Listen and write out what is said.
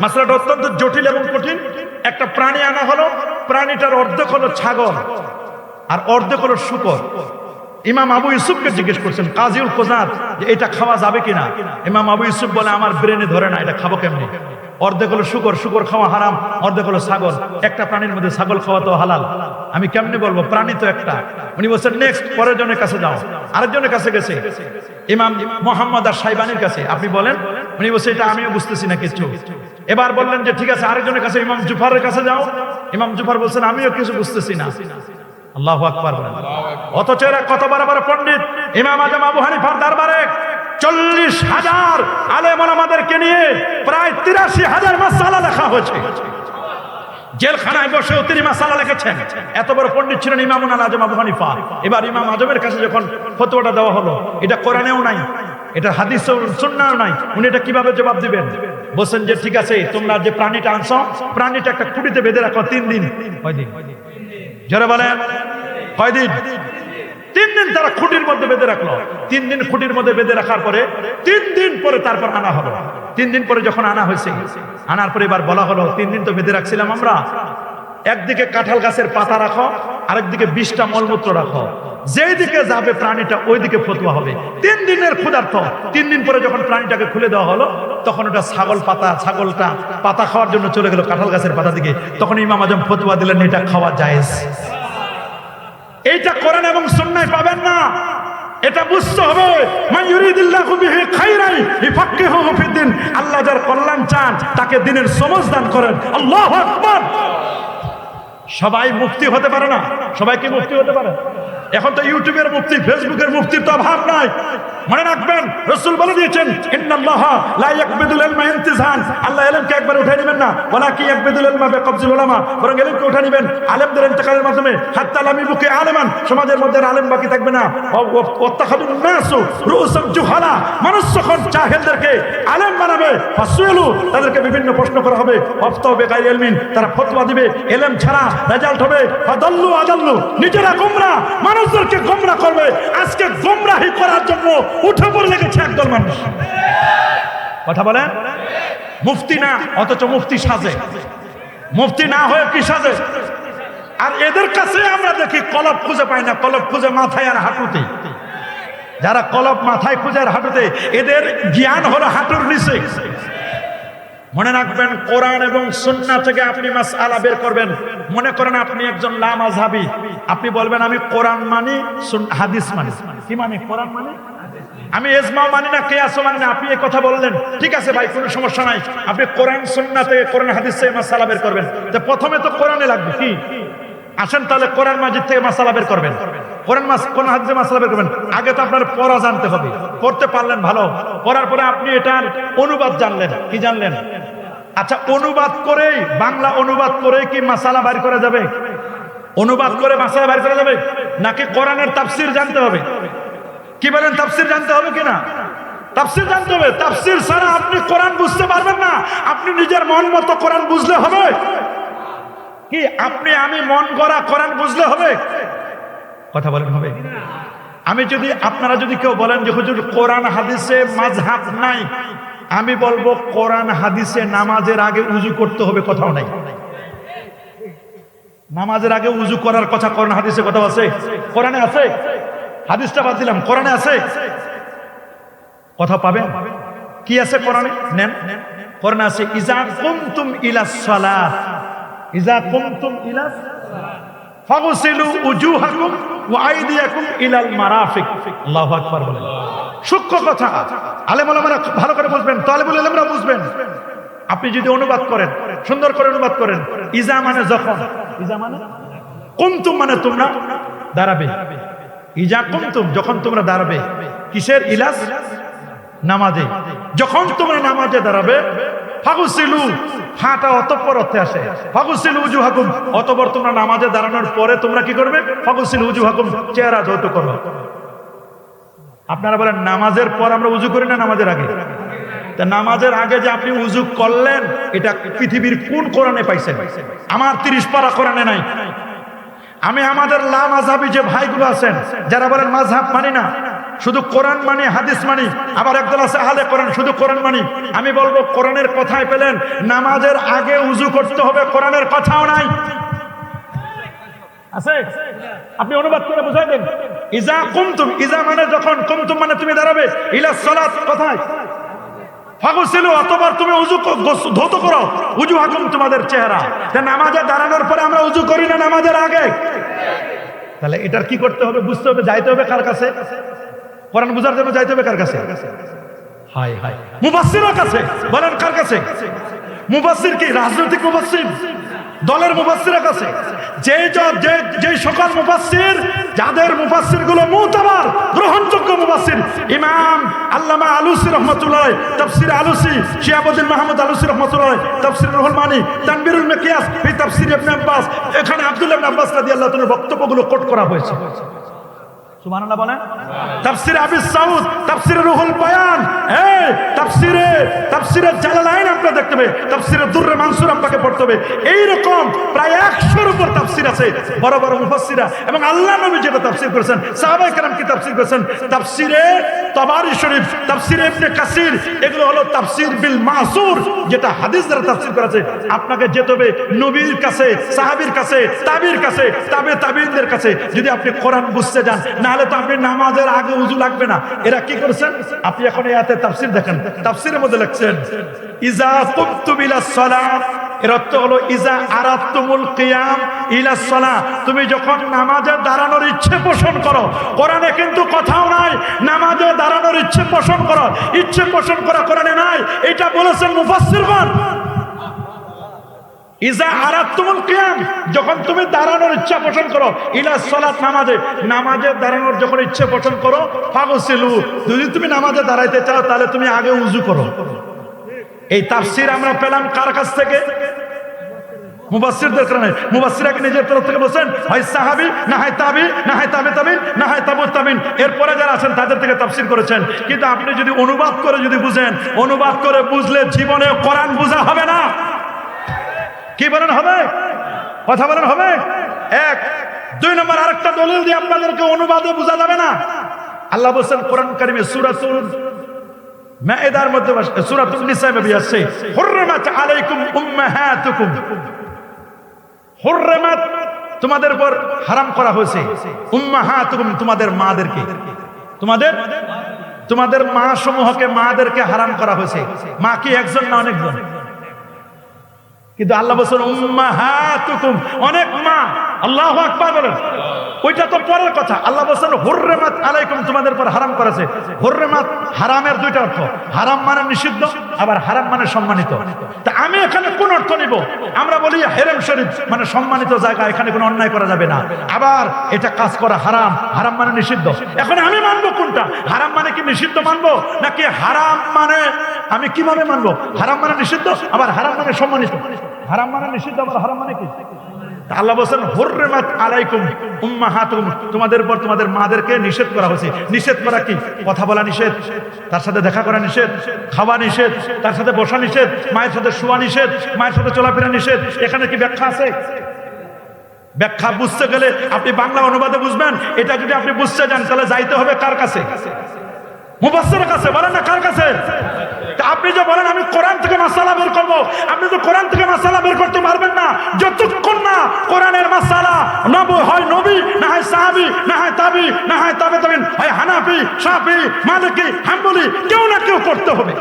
মাসলাটা অত্যন্ত জটিল এবং কঠিন। একটা প্রাণী আনা হলো, প্রাণীটার অর্ধেক হলো ছাগল, আর অর্ধেক হলো শুকর। ইমাম আবু ইউসুফকে জিজ্ঞেস করছেন কাজিউল কোজাত যে এটা খাওয়া যাবে কিনা? ইমাম আবু ইউসুফ বলে, আমার ব্রেনে ধরে না, এটা খাব কেমনি? অর্ধেক হলো শুকর শুকর খাওয়া হারাম, অর্ধেক হলো ছাগল। একটা প্রাণীর মধ্যে ছাগল খাওয়া তো হালাল। আমি কেমনে বলব, প্রাণী তো একটা। উনি বলছেন, নেক্সট পরের জনের কাছে যাও। আরেকজনের কাছে গেছে। ইমাম মোহাম্মদ আর সাইবানির কাছে, আপনি বলেন? উনি বলছে, এটা আমিও বুঝতেছি না কিছু। এবার বললেন যে, ঠিক আছে, আরেকজনের কাছে ইমাম জুফারের কাছে যাও। ইমাম জুফার বলছেন, আমিও কিছু বুঝতেছি না। আল্লাহ আকবার অথচ এরা কত বড় পণ্ডিত। ইমাম আজম আবু হানিফার দরবারে চল্লিশ হাজার আলেম আমাদেরকে নিয়ে প্রায় তিরাশি হাজার মাসালা লেখা হয়েছে। জেলখানায় বসেও তিনি মাসালা লিখেছেন। এত বড় পণ্ডিত ছিলেন ইমামুন আজম আবু হানিফা। এবার ইমাম আজমের কাছে যখন ফতোয়াটা দেওয়া হলো, এটা কোরআনেও নাই। এটা হাদিস সুন্নাও নাই। উনি এটা কীভাবে জবাব দিবেন? বলছেন যে, ঠিক আছে, তোমরা যে প্রাণীটা আনছো, প্রাণীটা একটা খুঁটিতে বেঁধে রাখো, তিন দিন। কয়দিন? যারা বলেন। কয়দিন? তিন দিন তারা খুঁটির মধ্যে বেঁধে রাখল। তিন দিন খুঁটির মধ্যে বেঁধে রাখার পরে, তিন দিন পরে তারপর আনা হলো। তিন দিন পরে যখন আনা হয়েছে, আনার পরে এবার বলা হলো, তিন দিন তো বেঁধে রাখছিলাম আমরা। একদিকে কাঁঠাল গাছের পাতা রাখো আরেকদিকে বিষটা মলমূত্র রাখো। যেই দিকে যাবে প্রাণীটা, ওই দিকে ফতুয়া হবে। তিন দিনের ক্ষুধার্থ তিন দিন পরে যখন প্রাণীটাকে খুলে দেওয়া হলো, তখন ওটা ছাগল পাতা, ছাগলটা পাতা খাওয়ার জন্য চলে গেল কাঁঠাল গাছের পাতা দিকে। তখন ইমাম আজম ফতুয়া দিলেন, এটা খাওয়া জায়েজ। এইটা করেন এবং সুন্নায় পাবেন না। এটা বুঝতে হবে। আল্লাহ যার কল্যাণ চান, তাকে দিনের সমজ দান করেন। আল্লাহ আকবার। সবাই মুক্তি হতে পারে না। সবাইকে মুক্তি হতে পারে? এখন তো ইউটিউবের মুক্তি, ফেসবুকের মুক্তির তো অভাব নাই। মনে রাখবেন, রসুল বলে দিয়েছেন ইলমা ইলমা বিভিন্ন প্রশ্ন করা হবে। তারা ফতোয়া দিবে। এলেম ছাড়া রেজাল্ট হবে। নিজেরা মানুষদেরকে গোমরা করবে। আজকে গোমরাহি করার জন্য উঠে পড়ে লেগেছে একদল মানুষ। কথা বলেন? মুফতি না, অথচ মুফতি সাজে। মুফতি না হয়ে কি সাজে? আর এদের কাছে আমরা দেখি কলব খুঁজে পাই না কলব খুঁজে মাথায় আর হাঁটুতে। যারা কলব মাথায় খুঁজে আর হাঁটুতে, এদের জ্ঞান হলো হাঁটুর নিচে। মনে রাখবেন, কোরআন এবং সুন্না থেকে আপনি মাস আলা বের করবেন। মনে করেন আপনি একজন লামাজহাবি আপনি বলবেন, আমি কোরআন মানি হাদিস মানি। কি মানে কোরআন মানি? আমি এজমাও মানি না কেয়াস মানি না। আপনি এই কথা বললেন। ঠিক আছে ভাই, কোনো সমস্যা নাই। আপনি কোরআন সুন্না থেকে কোরআন, হাদিস থেকে মাসালা বের করবেন। তো প্রথমে তো কোরআনে লাগবে। কি? আসেন তাহলে কোরআন মাজিদ থেকে মাসালা বের করবেন। কোরআন মাস, কোন হাদিসে মাসালা বের করবেন? আগে তো আপনার পড়া জানতে হবে। পড়তে পারলেন ভালো। পড়ার পরে আপনি এটার অনুবাদ জানলেন। কি জানলেন? আচ্ছা অনুবাদ করেই বাংলা অনুবাদ করে কি মাসালা বের করা যাবে? অনুবাদ করে মাসালা বের করা যাবে? নাকি কোরআনের তাফসির জানতে হবে? কি বলেন, তাফসির জানতে হবে কিনা? তাফসির জানতে হবে। তাফসির ছাড়া আপনি কোরআন বুঝতে পারবেন না। আপনি নিজের মন মতো কোরআন বুঝলে হবে। কি, আপনি আমি মন গড়া কোরআন বুঝলে হবে? কথা বলেন, হবে? আমি যদি, আপনারা যদি কেউ বলেন যে, হুজুর, কোরআন হাদিসে মাঝহাব নাই। আমি বলব, কোরআন হাদিসে নামাজের আগে উজু করতে হবে কথাও নাই। নামাজের আগে উজু করার কথা কোরআন হাদিসে কথা আছে? কোরআনে আছে? হাদিসটা বাদ দিলাম, কোরআনে আছে? কথা পাবেন? কি আছে কোরআনে? নেন। কোরআনে আছে, ইজা কুমতুম ইলাস সালাত ইজা কুমতুম ইলা ফাগসিলু উজুহাকুম ওয়া আইদিয়াকুম ইলাল মারাফিক। আল্লাহু আকবার বলেন। সূক্ষ্ম কথা। আলেম ওলামারা ভালো করে বুঝবেন তালেবুল ইলমরা বুঝবেন। আপনি যদি অনুবাদ করেন সুন্দর করে অনুবাদ করেন ইজা মানে যখন? ইজা মানে? কুমতুম মানে তোমরা? দাঁড়াবে। ইজা কুমতুম যখন তোমরা দাঁড়াবে। কিসের ইলাস? নামাজে। যখন তোমরা নামাজে দাঁড়াবে ফাগুসিলু ফাটা অতঃপর অর্থে আসে। ফাগুসিল উজু হাকুম অতপর তোমরা নামাজে দাঁড়ানোর পরে তোমরা কি করবে? ফাগুসিল উজু হাকুম চেহারা যত করো আপনারা বলেন, নামাজের পর আমরা উজু করি না নামাজের আগে? তা নামাজের আগে যে আপনি উজু করলেন, এটা পৃথিবীর কোন কোরআনে পাইছেন? আমার তিরিশ পারা কোরআনে নাই। আমি আমাদের লা মাঝহাবি যে ভাইগুলো আছেন, যারা বলেন মাঝহাব মানি না, শুধু কোরআন মানি, হাদিস মানি, আবার একদল আছে আহলে কোরআন, শুধু কোরআন মানি। আমি বলব কোরআনের কথায় পেলেন, নামাজের আগে উজু করতে হবে, কোরআনের কথাও নাই। আছে? আপনি অনুবাদ করে বুঝাই দেন। ইজা কুমতুম, ইজা মানে যখন, কুমতুম মানে তুমি দাঁড়াবে, ইলা সালাত, কোথায়? ফাগুসিল, অতবার তুমি উজু ধৌত করো, উজু হাকুম তোমাদের চেহারা। নামাজে দাঁড়ানোর পরে আমরা উজু করি না নামাজের আগে? তাহলে এটার কি করতে হবে? বুঝতে হবে, যাইতে হবে কার কাছে? কোরআন বুঝার জন্য যাইতে হবে কার কাছে? হাই হাই মুবাসির কাছে। বলেন কার কাছে? মুবাসির কি? রাজনৈতিক মুবাসির দলের মুবাসিরের কাছে। যে য- সকল মুফাসির যাদের মুবাসসিরগুলো মুতাবার গ্রহণযোগ্য মুফাসির ইমাম আল্লামা আলুসি রহমতুল্লাহ, তফসির আলুসি, শিয়াবুদ্দিন মাহমুদ আলুসি রহমতুল্লাহ, তফসির রুহুল মানি, তানবিরুল মিকিয়াস ফি তফসির ইবনে আব্বাস, এখানে আব্দুল্লাহ আব্বাস রাদিয়াল্লাহু তাআলার বক্তব্যগুলো কোট করা হয়েছে। সুবহানাল্লাহ বলেন। তাফসির আবিস সাউদ, তাফসিরে রুহুল বয়ান। এই তাফসিরে তাফসিরে জালালাইন আপনারা দেখতে হবে, তাফসিরে দুররে মানসুর আপনাকে পড়তে হবে। এই রকম প্রায় 100 এর উপর তাফসির আছে, বড় বড় মুফাসসিরা। এবং আল্লাহ নবী যেটা তাফসির করেছেন, সাহাবায়ে কেরাম কি তাফসির করেছেন? তাফসিরে তাবারি শরীফ, তাফসিরে ইবনে কাসির, এগুলো হলো তাফসির বিল মাসুর, যেটা হাদিস দ্বারা তাফসির করা আছে। আপনাকে যেতে হবে নবীর কাছে, সাহাবীর কাছে, তাবির কাছে, তাবে তাবিনদের কাছে। যদি আপনি কোরআন বুঝতে যান, নাহলে তো আপনি নামাজের আগে উজু লাগবে না। এরা কি করেছেন? আপনি এখন এতে তাফসির দেখেন। তাফসিরের মধ্যে লিখছেন, ইজা কুমতুম ইলা সালাত এর অর্থ হলো, ইজা আরাতুমুল কিয়াম ইলা সালাহ তুমি যখন নামাজে দাঁড়ানোর ইচ্ছে পোষণ করো, কোরআনে কিন্তু কথাও নাই, নামাজে দাঁড়ানোর ইচ্ছে পোষণ করো। ইচ্ছে পোষণ করা কোরআনে নাই, এটা বলেছেন মুফাসসিরগণ ইজা আরাতুমুল কিয়াম যখন তুমি দাঁড়ানোর ইচ্ছা পোষণ করো, ইলা সালাত নামাজে নামাজে দাঁড়ানোর যখন ইচ্ছে পোষণ করো, ফাগসিলু যদি তুমি নামাজে দাঁড়াইতে চাও, তাহলে তুমি আগে উজু করো। এই তাফসির আমরা পেলাম কার কাছ থেকে? মুবাসসিরদের কারণে মুবাসসিরাকে নিজের তরফ থেকে বলছেন হয় সাহাবি, না হয় তাবি, না হয় তাবে তাবিন, না হয় তাবু তাবিন। এরপরে যারা আছেন, তাদের থেকে তাফসির করেছেন। কিন্তু আপনি যদি অনুবাদ করে যদি বুঝেন, অনুবাদ করে বুঝলে জীবনে কোরআন বোঝা হবে না। কি বলেন হবে? কথা বলেন হবে? এক। দুই নম্বর, আরেকটা দলিল দিয়ে আপনাদেরকে অনুবাদে বোঝা যাবে না। আল্লাহ বলছেন, কোরআন কারিমে সূরাতুল মায়েদার মধ্যে সূরাতুল নিসায় আসছে হুরমাত আলাইকুম উম্মাহাতুকুম। হুরমাত তোমাদের উপর হারাম করা হয়েছে। উম্মা উম্মাহাতুকুম, তোমাদের মাদেরকে। তোমাদের তোমাদের মা সমূহকে মাদেরকে হারাম করা হয়েছে। মা কি একজন না অনেকজন? কিন্তু আল্লাহ বলছেন, উম্মাহাতুকুম, অনেক মা আল্লাহু আকবার বলেন। ওইটা তো পরের কথা। আল্লাহ বলছেন, হুররেমাত আলাইকুম তোমাদের উপর হারাম করেছে। হুররেমাত হারামের দুইটা অর্থ। হারাম মানে নিষিদ্ধ, আবার হারাম মানে সম্মানিত। তা আমি এখানে কোন অর্থ নিব? আমরা বলি, হেরেম শরীফ মানে সম্মানিত জায়গা, এখানে কোনো অন্যায় করা যাবে না। আবার এটা কাজ করা হারাম। হারাম মানে নিষিদ্ধ। এখন আমি মানবো কোনটা? হারাম মানে কি নিষিদ্ধ মানবো, নাকি হারাম মানে আমি কীভাবে মানবো? হারাম মানে নিষিদ্ধ, আবার হারাম মানে সম্মানিত? হারাম মানে নিষিদ্ধ, আবার হারাম মানে কি? আল্লাহ বলছেন আলাইকুম তোমাদের উপর তোমাদের মাদেরকে নিষেধ করা হয়েছে। নিষেধ করা কি? কথা বলা নিষেধ, তার সাথে দেখা করা নিষেধ, খাওয়া নিষেধ, তার সাথে বসা নিষেধ, মায়ের সাথে শোয়া নিষেধ, মায়ের সাথে চলাফেরা নিষেধ। এখানে কি ব্যাখ্যা আছে? ব্যাখ্যা বুঝতে গেলে আপনি বাংলা অনুবাদে বুঝবেন, এটা যদি আপনি বুঝতে যান, তাহলে যাইতে হবে কার কাছে? কাছে, বলেন না কার কাছে? আপনি যে বলেন কোরআনের মাসালা নব হয় নবী, না হয় সাহাবি, না হয় তাবি, না হয় তাবে তাবিন, হয় হানাফি সাফি মালিকি, হাম্বলি, কেউ না কেউ করতে হবে।